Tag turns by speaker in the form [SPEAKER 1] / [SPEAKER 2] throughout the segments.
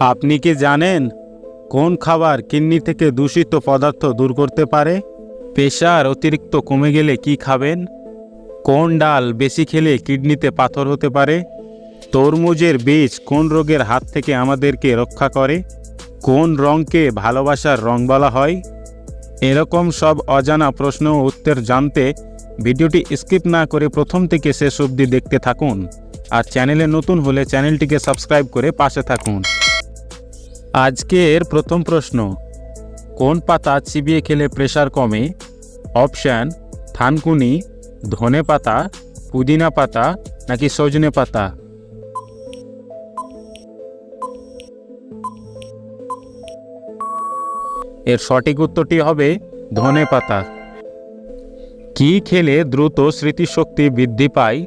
[SPEAKER 1] আপনি কি জানেন কোন খাবার কিডনি থেকে দূষিত পদার্থ দূর করতে পারে? প্রেশার অতিরিক্ত কমে গেলে কি খাবেন? কোন ডাল বেশি খেলে কিডনিতে পাথর হতে পারে? তরমুজের বীজ কোন রোগের হাত থেকে আমাদেরকে রক্ষা করে? কোন রঙকে ভালোবাসার রং বলা হয়? এরকম সব অজানা প্রশ্ন ও উত্তর জানতে ভিডিওটি স্কিপ না করে প্রথম থেকে শেষ অবধি দেখতে থাকুন। আর চ্যানেলে নতুন হলে চ্যানেলটিকে সাবস্ক্রাইব করে পাশে থাকুন। আজকের প্রথম প্রশ্ন, কোন পাতা চিবিয়ে খেলে প্রেশার কমে? অপশান থানকুনি, ধনে পাতা, পুদিনা পাতা, নাকি সজনে পাতা? এর সঠিক উত্তরটি হবে ধনে পাতা। কি খেলে দ্রুত স্মৃতিশক্তি বৃদ্ধি পায়?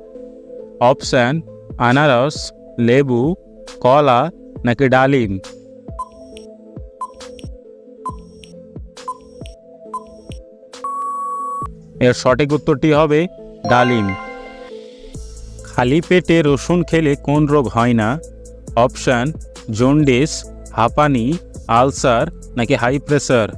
[SPEAKER 1] অপশান আনারস, লেবু, কলা, নাকি ডালিম? এর সঠিক উত্তরটি হবে ডালিম। খালি পেটে রসুন খেলে কোন রোগ হয় না? অপশান, জন্ডিস, হাঁপানি, আলসার নাকি হাই প্রেসার?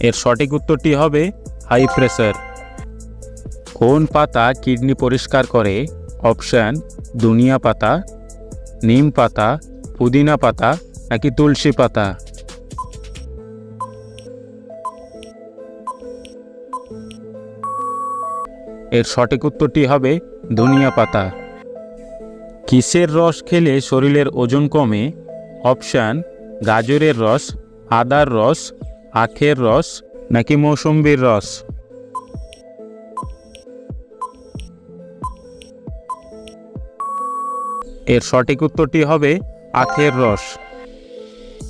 [SPEAKER 1] এর সঠিক উত্তরটি হবে হাই প্রেসার। কোন পাতা কিডনি পরিষ্কার করে? অপশান, দুনিয়া পাতা, নিম পাতা, পুদিনা পাতা নাকি তুলসী পাতা? এর সঠিক উত্তরটি হবে ধনিয়া পাতা। কিসের রস খেলে শরীরের ওজন কমে? অপশান, গাজরের রস, আদার রস, আখের রস নাকি মৌসম্বির রস? এর সঠিক উত্তরটি হবে আখের রস।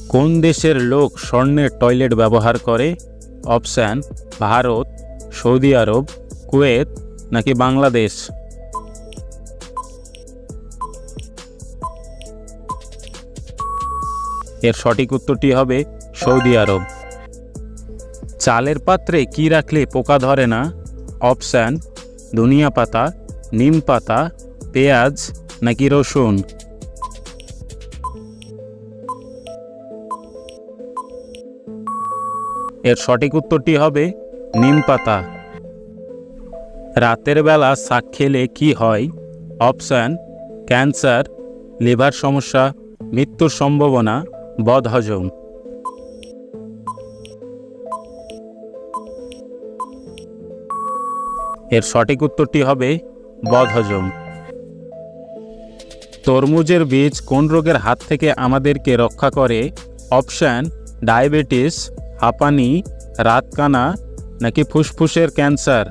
[SPEAKER 1] কোন দেশের লোক স্বর্ণের টয়লেট ব্যবহার করে? Option, Bharat, Saudi Arab, Kuwait নাকি বাংলাদেশ? এর সঠিক উত্তরটি হবে সৌদি আরব। চালের পাত্রে কি রাখলে পোকা ধরে না? অপশান, ধনিয়া পাতা, নিম পাতা, পেঁয়াজ নাকি রসুন? এর সঠিক উত্তরটি হবে নিম পাতা। রাতের বেলা শাক খেলে কি হয়? অপশান, ক্যান্সার, লিভার সমস্যা, মৃত্যুর সম্ভাবনা বদহজম এর সঠিক উত্তরটি হবে বদহজম তরমুজের বীজ কোন রোগের হাত থেকে আমাদেরকে রক্ষা করে? অপশান, ডায়াবেটিস হাঁপানি, রাতকানা নাকি ফুসফুসের ক্যান্সার?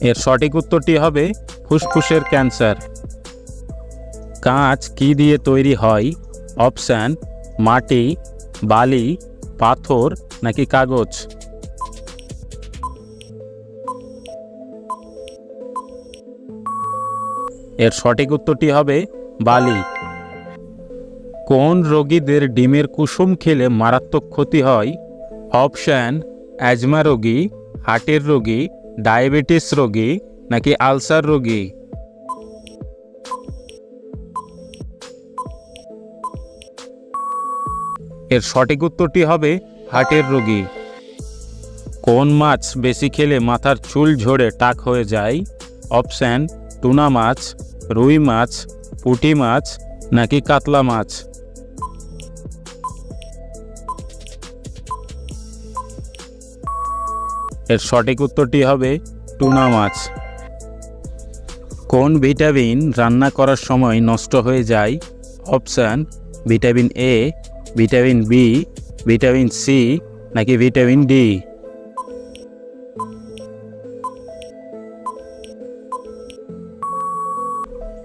[SPEAKER 1] এর সঠিক উত্তরটি হবে ফুসফুসের ক্যান্সার। কাঁচ কি দিয়ে তৈরি হয়? অপশান, মাটি, বালি, পাথর নাকি কাগজ? এর সঠিক উত্তরটি হবে বালি। কোন রোগীদের ডিমের কুসুম খেলে মারাত্মক ক্ষতি হয়? অপশান, অ্যাজমা রোগী, হার্টের রোগী, ডায়াবেটিস রোগী নাকি আলসার রোগী? এর সঠিক উত্তরটি হবে হার্টের রোগী। কোন মাছ বেশি খেলে মাথার চুল ঝরে টাক হয়ে যায়? অপশান, টুনা মাছ, রুই মাছ পুঁটি মাছ নাকি কাতলা মাছ? এর সঠিক উত্তরটি হবে টুনা মাছ। কোন ভিটামিন রান্না করার সময় নষ্ট হয়ে যায়? Option, vitamin A vitamin B vitamin C নাকি ভিটামিন ডি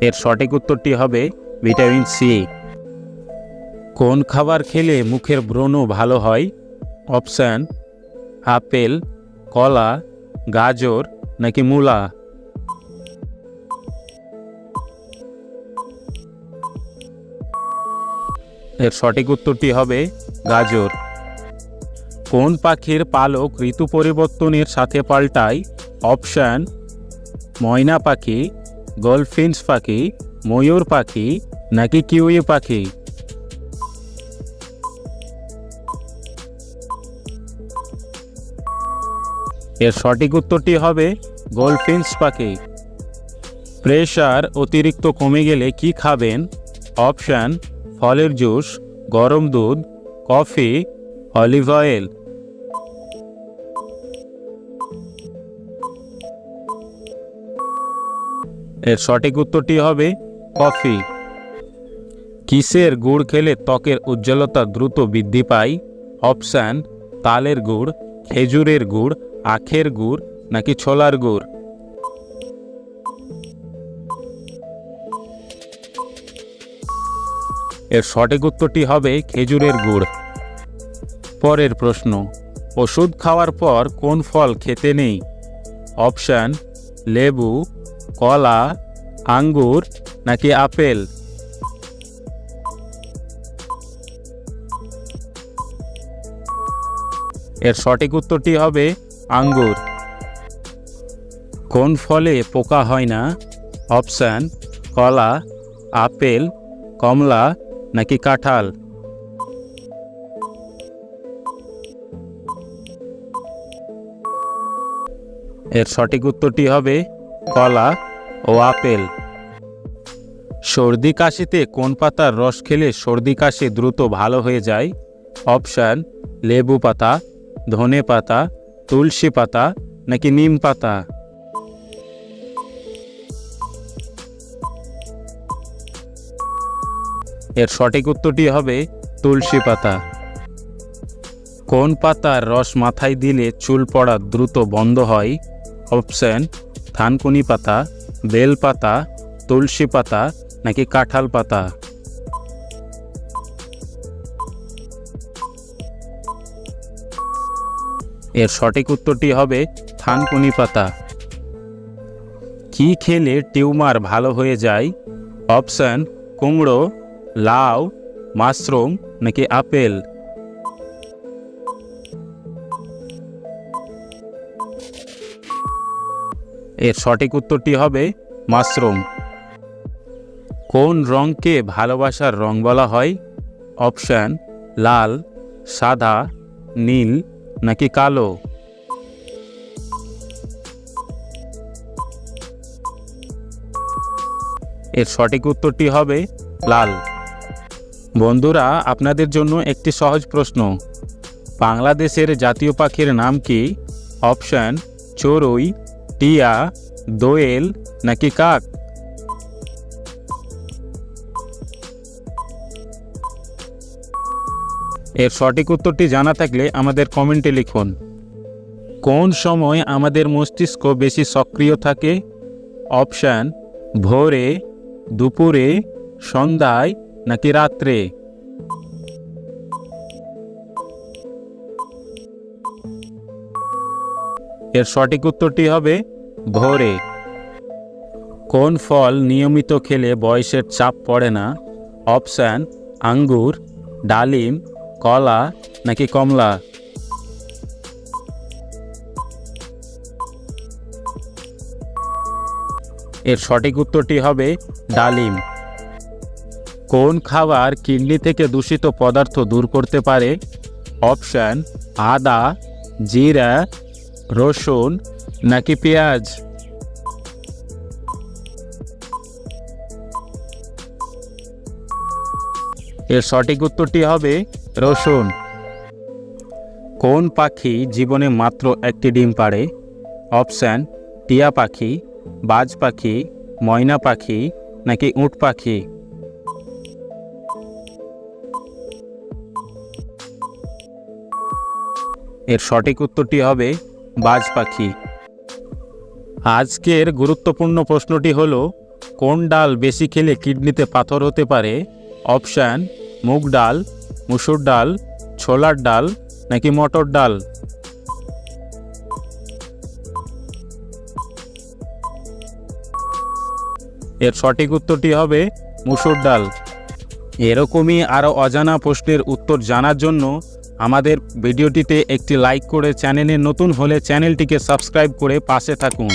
[SPEAKER 1] এর সঠিক উত্তরটি হবে ভিটামিন সি। কোন খাবার খেলে মুখের ব্রণ ভালো হয়? অপশান, আপেল, কলা, গাজর নাকি মূলা? এর সঠিক উত্তরটি হবে গাজর। কোন পাখির পালক ঋতু পরিবর্তনের সাথে পাল্টায়? অপশান, ময়না পাখি গোলফিন্স পাখি, ময়ূর পাখি, নাকি কিউই পাখি? এর সঠিক উত্তরটি হবে গোলফিন্স পাখি। প্রেশার অতিরিক্ত কমে গেলে কি খাবেন? অপশান, ফলের জুস, গরম দুধ, কফি, অলিভ অয়েল। এর সঠিক উত্তরটি হবে কফি। কিসের গুড় খেলে ত্বকের উজ্জ্বলতা দ্রুত বৃদ্ধি পায়? অপশান, তালের গুড়, খেজুরের গুড়, আখের গুড় নাকি ছোলার গুড়? এর সঠিক উত্তরটি হবে খেজুরের গুড়। পরের প্রশ্ন, ওষুধ খাওয়ার পর কোন ফল খেতে নেই? অপশান, লেবু কলা, আঙ্গুর নাকি আপেল? এর সঠিক উত্তরটি হবে আঙ্গুর। কোন ফলে পোকা হয় না? অপশান, কলা, আপেল, কমলা নাকি কাঁঠাল? এর সঠিক উত্তরটি হবে কলা। ও আপেল। সর্দি কাশিতে কোন পাতার রস খেলে সর্দি কাশি দ্রুত ভালো হয়ে যায়? অপশান, লেবু পাতা, ধনে পাতা, তুলসী পাতা নাকি নিম পাতা? এর সঠিক উত্তরটি হবে তুলসী পাতা। কোন পাতার রস মাথায় দিলে চুল পড়া দ্রুত বন্ধ হয়? অপশন, থানকুনি পাতা বেল পাতা তুলসী পাতা নাকি কাঁঠাল পাতা? এর সঠিক উত্তরটি হবে থানকুনি পাতা। কি খেলে টিউমার ভালো হয়ে যায়? অপশান, কুমড়ো, লাউ, মাশরুম নাকি আপেল? এর সঠিক উত্তরটি হবে মাশরুম। কোন রঙকে ভালোবাসার রং বলা হয়? অপশান, লাল, সাদা, নীল নাকি কালো? এর সঠিক উত্তরটি হবে লাল। বন্ধুরা, আপনাদের জন্য একটি সহজ প্রশ্ন। বাংলাদেশের জাতীয় পাখির নাম কি? অপশান, চড়ুই টিয়া, দোয়েল নাকি কাক? এর সঠিক উত্তরটি জানা থাকলে আমাদের কমেন্টে লিখুন। কোন সময় আমাদের মস্তিষ্ক বেশি সক্রিয় থাকে? অপশান, ভোরে, দুপুরে, সন্ধ্যায় নাকি রাত্রে? এর সঠিক উত্তরটি হবে ভোরে। কোন ফল নিয়মিত খেলে বয়সের চাপ পড়ে না? অপশান, আঙ্গুর, ডালিম, কলা নাকি কমলা? এর সঠিক উত্তরটি হবে ডালিম। কোন খাবার কিডনি থেকে দূষিত পদার্থ দূর করতে পারে? অপশান, আদা, জিরা রসুন নাকি পেঁয়াজ? এর সঠিক উত্তরটি হবে রসুন। কোন পাখি জীবনে মাত্র একটি ডিম পাড়ে? অপশান, টিয়া পাখি, বাজ পাখি, ময়না পাখি নাকি উট পাখি? এর সঠিক উত্তরটি হবে বাজ পাখি। আজকের গুরুত্বপূর্ণ প্রশ্নটি হলো, কোন ডাল বেশি খেলে কিডনিতে পাথর হতে পারে? অপশান, মুগ ডাল, মুসুর ডাল, ছোলার ডাল নাকি মটর ডাল? এর সঠিক উত্তরটি হবে মুসুর ডাল। এরকমই আরও অজানা প্রশ্নের উত্তর জানার জন্য আমাদের ভিডিওটিতে একটি লাইক করে চ্যানেলে নতুন হলে চ্যানেলটিকে সাবস্ক্রাইব করে পাশে থাকুন।